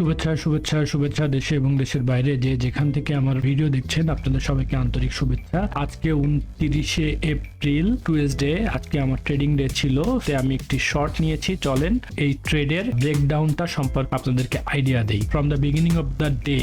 শুভেচ্ছা শুভেচ্ছা শুভেচ্ছা দেশে এবং দেশের বাইরে যে যেখান থেকে আমার ভিডিও দেখছেন, আপনাদের সবাইকে আন্তরিক শুভেচ্ছা। আজকে উনত্রিশে এপ্রিল টুয়েসডে আজকে আমার ট্রেডিং ডে ছিল, তে আমি একটি শর্ট নিয়েছি, চলেন এই ট্রেডের ব্রেকডাউনটা সম্পর্কে আপনাদেরকে আইডিয়া দেই। From the beginning of the day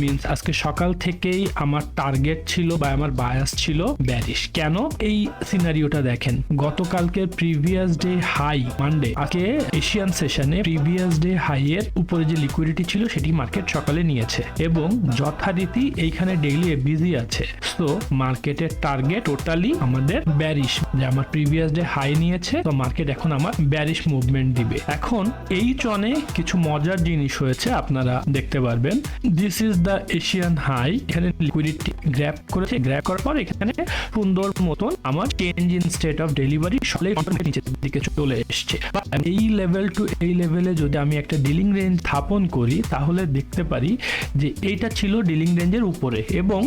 means আজকে সকাল থেকেই আমার টার্গেট ছিল বা আমার বায়াস ছিল ব্যারিশ কেন এই সিনারিওটা দেখেন? গতকালকের প্রিভিয়াস ডে হাই মানডে আজকে এশিয়ান সেশনে প্রিভিয়াস ডে হাই এর উপরে যে লিকুইডিটি ছিল, সেটি মার্কেট সকালে নিয়েছে এবং যথারীতি এইখানে ডেইলি বিজি আছে। সো মার্কেটের টার্গেট টোটালি আমাদের ব্যারিশ যে আমার প্রিভিয়াস ডে হাই নিয়েছে, তো মার্কেট এখন আমার ব্যারিশ মুভমেন্ট দিবে। এখন এই চনে কিছু মজার জিনিস হয়েছে, আপনারা দেখতে পারবেন। This is the Asian high এখানে লিকুইডিটি গ্র্যাপ করেছে। গ্র্যাপ করার পর এখানে সুন্দর মতন আমার change in state of delivery সলে নিচের দিকে চলে এসছে। এই লেভেল টু এই লেভেলে যদি আমি একটা ডিলিং রেঞ্জ স্থাপন করি তাহলে দেখতে পারি যে এইটা ছিল ডিলিং রেঞ্জের উপরে এবং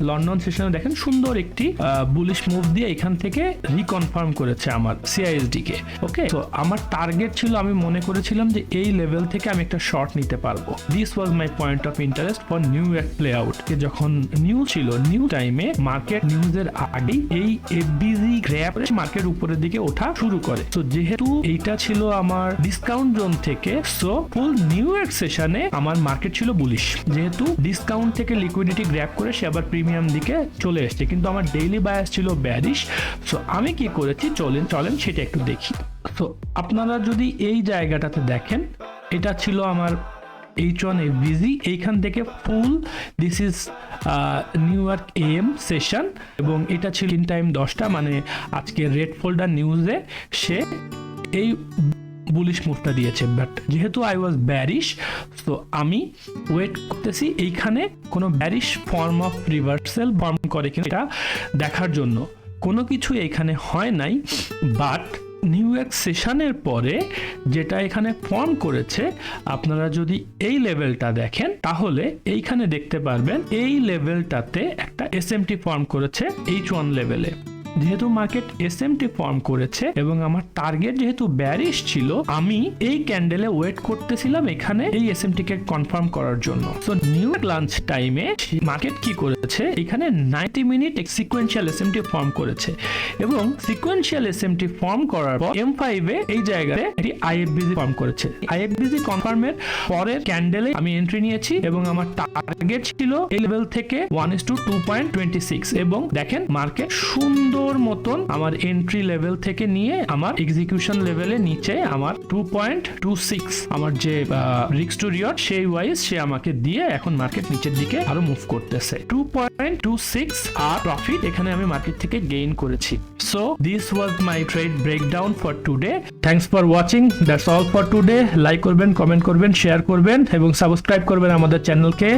লন্ডন সেশনে দেখেন সুন্দর একটি বুলিশ মুভ দিয়ে এখান থেকে রিকনফার্ম করেছে আমার সিআইএসডি কে ওকে তো আমার টার্গেট ছিল, আমি মনে করেছিলাম যে এই লেভেল থেকে আমি একটা শর্ট নিতে পারব। This was my point of interest for new এক প্লে আউট যখন নিউ ছিল নিউ টাইমে মার্কেট নিউজের আগেই এই এফবিজি গ্র্যাপ মার্কেট উপরের দিকে ওঠা শুরু করে। তো যেহেতু এইটা ছিল আমার ডিসকাউন্ট জোন থেকে সো ফুল নিউ ইয়র্ক সেশনে আমার মার্কেট ছিল বুলিশ যেহেতু ডিসকাউন্ট থেকে লিকুইডিটি গ্র্যাপ করে সে আবার প্রিমিয়াম দিকে চলে এসছে। কিন্তু আমার ডেইলি বায়াস ছিল ব্যারিশ সো আমি কি করেছি? চলেন চলেন সেটা একটু দেখি। তো আপনারা যদি এই জায়গাটাতে দেখেন, এটা ছিল আমার এইচ ওয়ান বিজি এইখান থেকে full this is New York A M session এবং এটা ছিল ইন টাইম দশটা মানে আজকে রেড ফোল্ডার নিউজে সে এই বুলিশ মুভটা দিয়েছে বাট যেহেতু আই ওয়াজ ব্যারিশ তো আমি ওয়েট করতেছি এইখানে কোনো bearish form of reversal form করে কিনা এটা দেখার জন্য। কোনো কিছু এখানে হয় নাই বাট নিউ ইয়র্ক সেশনের পরে যেটা এখানে ফর্ম করেছে, আপনারা যদি এই লেভেলটা দেখেন, তাহলে এইখানে দেখতে পারবেন এই লেভেলটাতে একটা এসএমটি ফর্ম করেছে এইচ ওয়ান লেভেলে যেহেতু মার্কেট এস টি ফর্ম করেছে এবং আমার টার্গেট যেহেতু ব্যারিশ ছিল, আমি এই ক্যান্ডেলে ওয়েট করতেছিলাম এখানে এই এসএমটি কে কনফার্ম করার জন্য। সো নিউ লাঞ্চ টাইমে মার্কেট কি করেছে? এখানে 90 মিনিট সিকোয়েন্সিয়াল এসএমটি ফর্ম করেছে এবং সিকোয়েন্সিয়াল এসএমটি ফর্ম করার পর এম ফাইভে এই জায়গায় একটি আইএফবিজি ফর্ম করেছে। আইএফবিজি কনফার্মের পরের ক্যান্ডেলে আমি এন্ট্রি নিয়েছি এবং আমার টার্গেট ছিল এই লেভেল থেকে one is to two point twenty six এবং দেখেন মার্কেট সুন্দর মতন আমার এন্ট্রি লেভেল থেকে নিয়ে আমার এক্সিকিউশন লেভেলে নিচে আমার টু পয়েন্ট টু সিক্স আমার যে রিক্স টু রিয়ট সেই ওয়াইজ সে আমাকে দিয়ে এখন মার্কেট নিচের দিকে আরও মুভ করতেছে। টু পয়েন্ট টু সিক্স আর প্রফিট এখানে আমি মার্কেট থেকে গেইন করেছি। So this was my trade breakdown for today thanks for watching that's all for today like করবেন কমেন্ট করবেন শেয়ার করবেন এবং সাবস্ক্রাইব করবেন আমাদের চ্যানেলকে